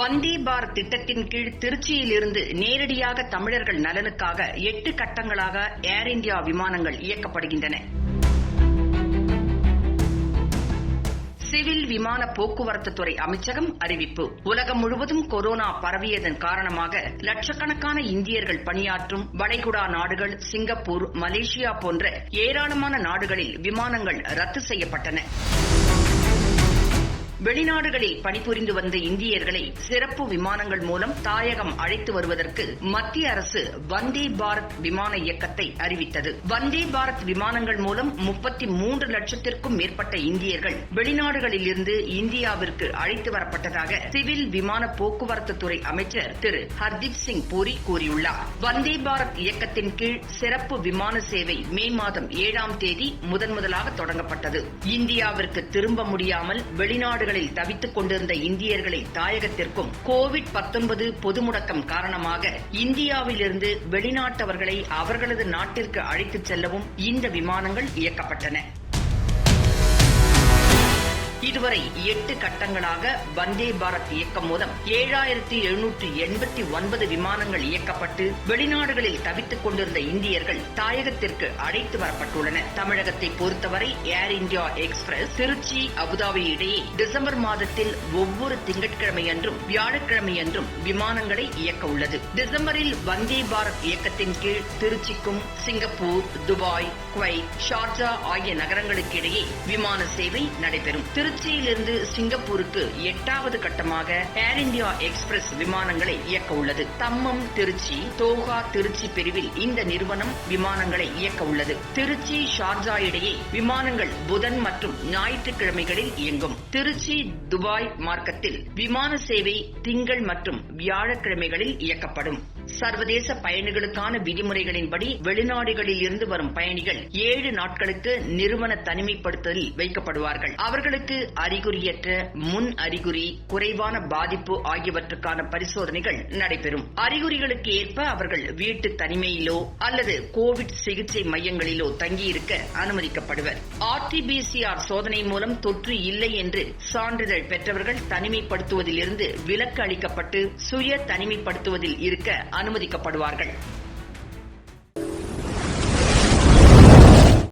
வந்தே பாரத் திட்டத்தின் கீழ் திருச்சியிலிருந்து நேரடியாக தமிழர்கள் நலனுக்காக எட்டு கட்டங்களாக ஏர் இந்தியா விமானங்கள் இயக்கப்படுகின்றன. சிவில் விமான போக்குவரத்து துறை அமைச்சகம் அறிவிப்பு. உலகம் முழுவதும் கொரோனா பரவியதன் காரணமாக லட்சக்கணக்கான இந்தியர்கள் பணியாற்றும் வளைகுடா நாடுகள் சிங்கப்பூர் மலேசியா போன்ற ஏராளமான நாடுகளில் விமானங்கள் ரத்து செய்யப்பட்டன. வெளிநாடுகளில் பணிபுரிந்து வந்த இந்தியர்களை சிறப்பு விமானங்கள் மூலம் தாயகம் அழைத்து வருவதற்கு மத்திய அரசு வந்தே பாரத் விமான இயக்கத்தை அறிவித்தது. வந்தே பாரத் விமானங்கள் மூலம் முப்பத்தி மூன்று லட்சத்திற்கும் மேற்பட்ட இந்தியர்கள் வெளிநாடுகளில் இருந்து இந்தியாவிற்கு அழைத்து வரப்பட்டதாக சிவில் விமான போக்குவரத்து துறை அமைச்சர் திரு ஹர்தீப் சிங் பூரி கூறியுள்ளார். வந்தே பாரத் இயக்கத்தின் கீழ் சிறப்பு விமான சேவை மே மாதம் ஏழாம் தேதி முதன் முதலாக தொடங்கப்பட்டது. இந்தியாவிற்கு திரும்ப முடியாமல் வெளிநாடுகளில் தவித்துக் கொண்டிருந்த இந்தியர்களை தாயகத்திற்கும் கோவிட் பத்தொன்பது பொது முடக்கம் காரணமாக இந்தியாவிலிருந்து வெளிநாட்டவர்களை அவர்களது நாட்டிற்கு அழைத்துச் செல்லவும் இந்த விமானங்கள் இயக்கப்பட்டன. இதுவரை எட்டு கட்டங்களாக வந்தே பாரத் இயக்கம் மூலம் ஏழாயிரத்தி எழுநூற்று எண்பத்தி ஒன்பது விமானங்கள் இயக்கப்பட்டு வெளிநாடுகளில் தவித்துக் கொண்டிருந்த இந்தியர்கள் தாயகத்திற்கு அழைத்து வரப்பட்டுள்ளன தமிழகத்தை பொறுத்தவரை Air India Express Trichy Abu Dhabi இடையே டிசம்பர் மாதத்தில் ஒவ்வொரு திங்கட்கிழமையன்றும் வியாழக்கிழமையன்றும் விமானங்களை இயக்க உள்ளது. டிசம்பரில் வந்தே பாரத் இயக்கத்தின் கீழ் திருச்சிக்கும் சிங்கப்பூர் துபாய் குவைத் ஷார்ஜா ஆகிய நகரங்களுக்கு இடையே விமான சேவை நடைபெறும். திருச்சியிலிருந்து சிங்கப்பூருக்கு எட்டாவது கட்டமாக ஏர் இந்தியா எக்ஸ்பிரஸ் விமானங்களை இயக்க உள்ளது. தம்மம் திருச்சி தோகா திருச்சி பிரிவில் இந்த நிறுவனம் விமானங்களை இயக்க உள்ளது. திருச்சி ஷார்ஜா இடையே விமானங்கள் புதன் மற்றும் ஞாயிற்றுக்கிழமைகளில் இயங்கும். திருச்சி துபாய் மார்க்கத்தில் விமான சேவை திங்கள் மற்றும் வியாழக்கிழமைகளில் இயக்கப்படும். சர்வதேச பயணிகளுக்கான விதிமுறைகளின்படி வெளிநாடுகளில் இருந்து வரும் பயணிகள் ஏழு நாட்களுக்கு நிறுவன தனிமைப்படுத்தலில் வைக்கப்படுவார்கள். அவர்களுக்கு அறிகுறியற்ற முன் அறிகுறி குறைவான பாதிப்பு ஆகியவற்றுக்கான பரிசோதனைகள் நடைபெறும். அறிகுறிகளுக்கு ஏற்ப அவர்கள் வீட்டு தனிமையிலோ அல்லது கோவிட் சிகிச்சை மையங்களிலோ தங்கியிருக்க அனுமதிக்கப்படுவர். ஆர்டிபிசிஆர் சோதனை மூலம் தொற்று இல்லை என்று சான்றிதழ் பெற்றவர்கள் தனிமைப்படுத்துவதிலிருந்து விலக்கு அளிக்கப்பட்டு சுய தனிமைப்படுத்துவதில் இருக்க அனுமதிக்கப்படுவார்கள்.